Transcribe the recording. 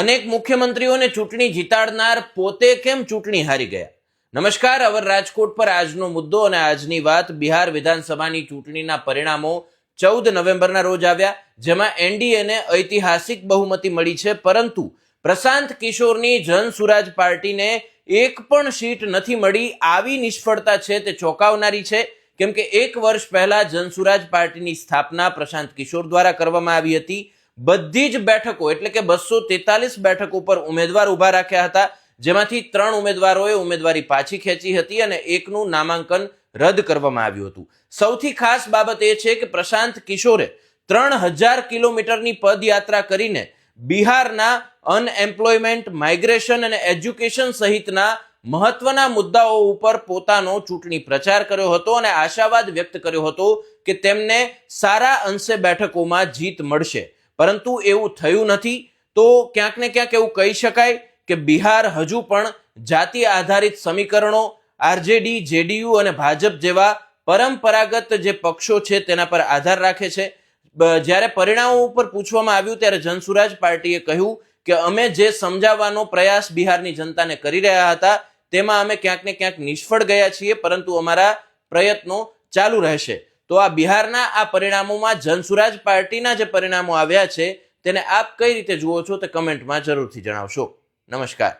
અનેક મુખ્યમંત્રીઓને ચૂંટણી જીતાડનાર પોતે કેમ ચૂંટણી હારી ગયા? નમસ્કાર, અવર રાજકોટ પર આજનો મુદ્દો અને આજની વાત બિહાર વિધાનસભાની ચૂંટણીના પરિણામો ચૌદ નવેમ્બરના રોજ આવ્યા, જેમાં એનડીએને ઐતિહાસિક બહુમતી મળી છે, પરંતુ પ્રશાંત કિશોરની જન સુરાજ પાર્ટીને એક પણ સીટ નથી મળી, આવી નિષ્ફળતા છે તે ચોંકાવનારી છે. કેમ કે એક વર્ષ પહેલા જનસુરાજ પાર્ટીની સ્થાપના પ્રશાંત કિશોર દ્વારા કરવામાં આવી હતી. બધી જ બેઠકો, એટલે કે બસો તેતાલીસ બેઠકો ઉપર ઉમેદવાર ઊભા રાખ્યા હતા, જેમાંથી ત્રણ ઉમેદવારોએ ઉમેદવારી પાછી ખેંચી હતી અને એકનું નામાંકન રદ કરવામાં આવ્યું હતું. સૌથી ખાસ બાબત એ છે કે પ્રશાંત કિશોરે ત્રણ હજાર કિલોમીટરની પદયાત્રા કરીને બિહારના અનએમ્પ્લોયમેન્ટ, માઇગ્રેશન અને એજ્યુકેશન સહિતના મહત્વના મુદ્દાઓ ઉપર પોતાનો ચૂંટણી પ્રચાર કર્યો હતો અને આશાવાદ વ્યક્ત કર્યો હતો કે તેમને સારા અંશે બેઠકોમાં જીત મળશે. પરંતુ એવું થયું નથી તો ક્યાંક ને ક્યાંક એવું કહી શકાય કે બિહાર હજુ પણ જાતિ આધારિત સમીકરણો, આરજેડી, જેડીયુ અને ભાજપ જેવા પરંપરાગત જે પક્ષો છે તેના પર આધાર રાખે છે. જ્યારે પરિણામો ઉપર પૂછવામાં આવ્યું ત્યારે જનસુરાજ પાર્ટીએ કહ્યું કે અમે જે સમજાવવાનો પ્રયાસ બિહારની જનતાને કરી રહ્યા હતા તેમાં અમે ક્યાંક ને ક્યાંક નિષ્ફળ ગયા છીએ, પરંતુ અમારા પ્રયત્નો ચાલુ રહેશે. તો આ બિહારના આ પરિણામોમાં જનસુરાજ પાર્ટીના જે પરિણામો આવ્યા છે, તેને આપ કઈ રીતે જુઓ છો તે કમેન્ટમાં જરૂરથી જણાવશો. નમસ્કાર.